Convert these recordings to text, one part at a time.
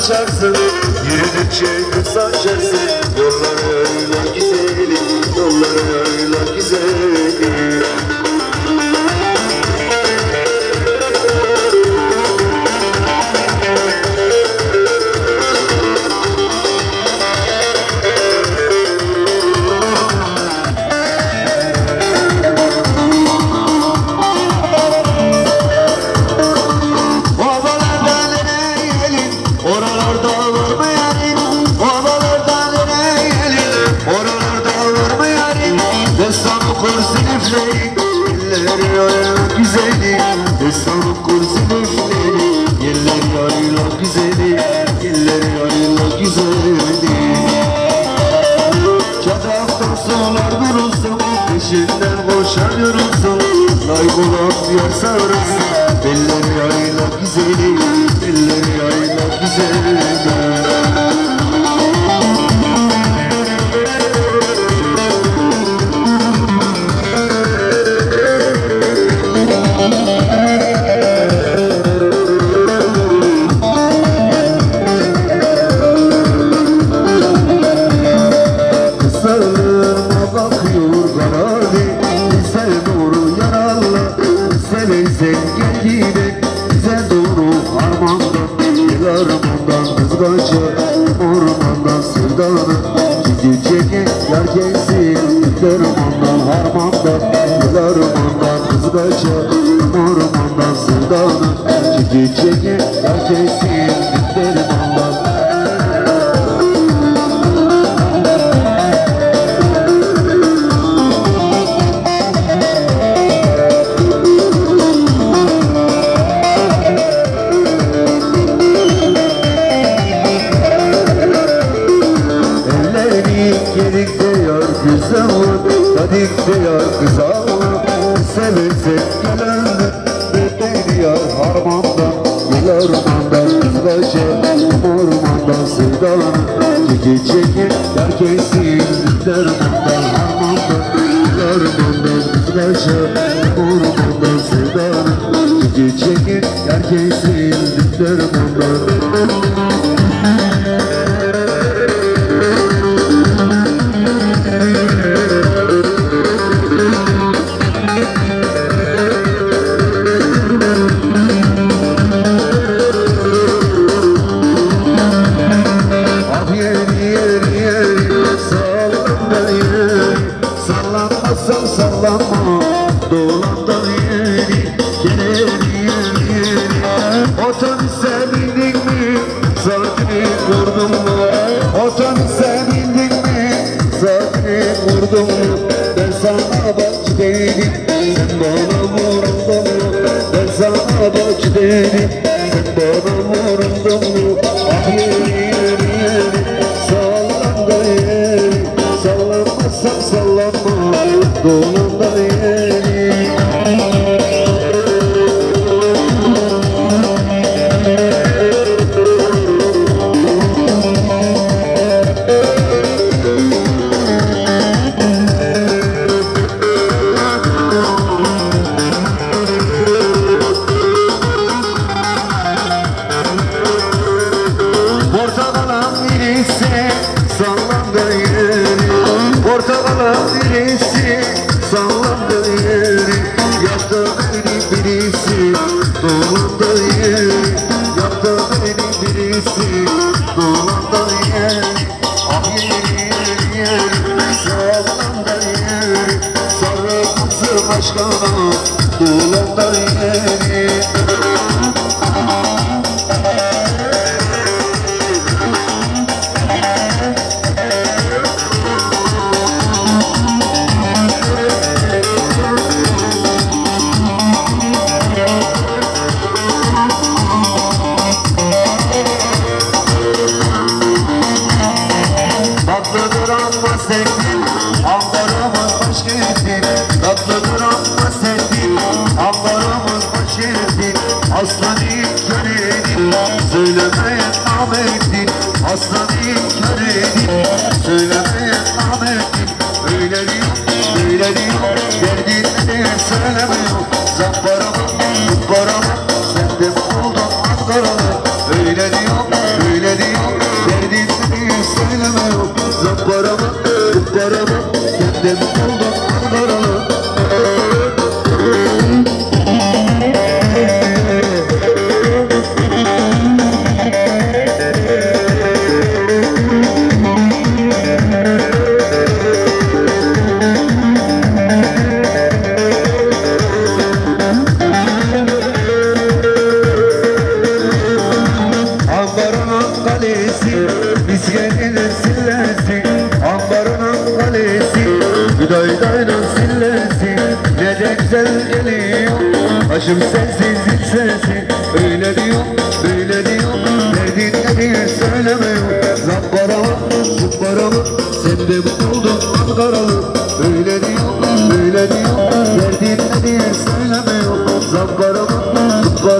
açarsın Yürüdükçe gün Yollar öyle gitsin kaybolan yer sararız Eller yayla güzeli, eller yayla güzeli. dalgaca Ormandan sevdanı Çeki çeki Herkesin dipleri anlar Ellerini yedik diyor güzel Tadik diyor güzel seve sevgiler Bekliyor harmandan Gül ormandan kızbaşı Ormandan sevdalan Çekil çekil Herkesin dermandan Harmandan Gül ormandan kızbaşı Ormandan sevdalan Çekil çekil Herkesin dermandan. Ambarımız başerdi Aslan ilk köleydin Söylemeye tam ettin Aslan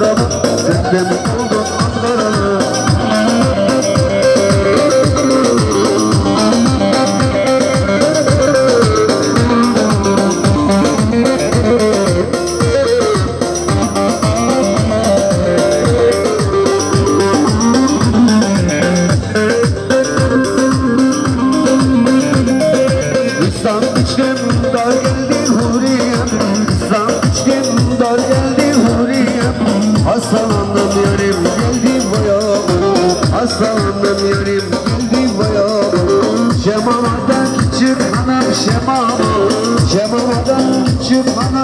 Arab, Dedim Şemamı Şemama'dan çıkana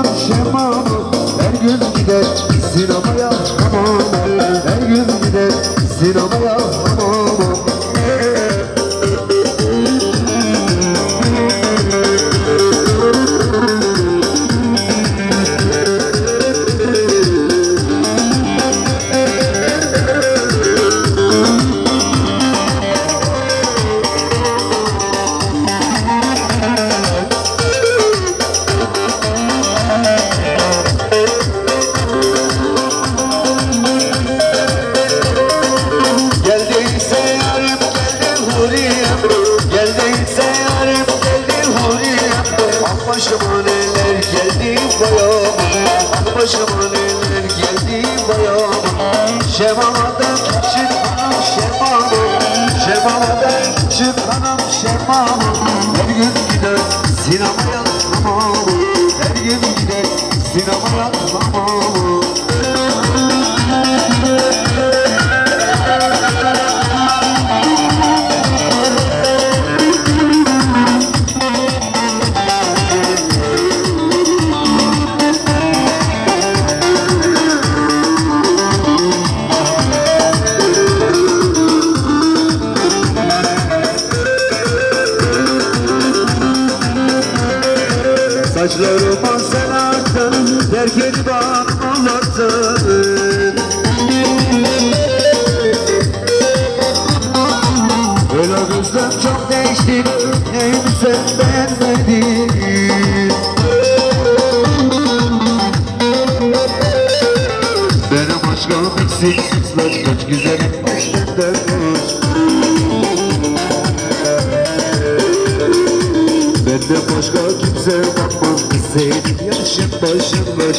Bizde başka kimse bakmaz bize. Yavaş yavaş yavaş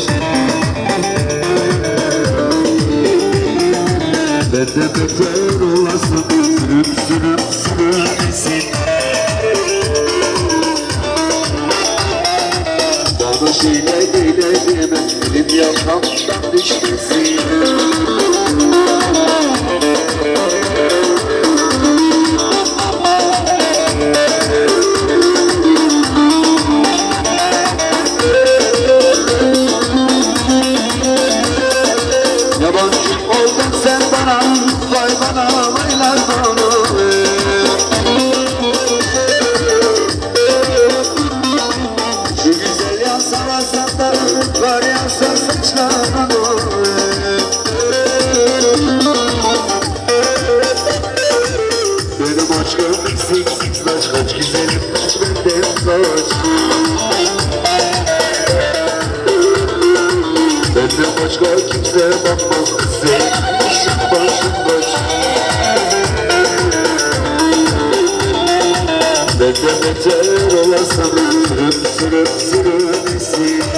Ben de bekler olasın Sürüp sürüp Bekle beter olasın Sürüp sürüp sürüp isim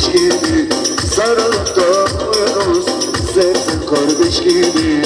iş gibi. Sarılıp da uyuruz, sensin kardeş gibi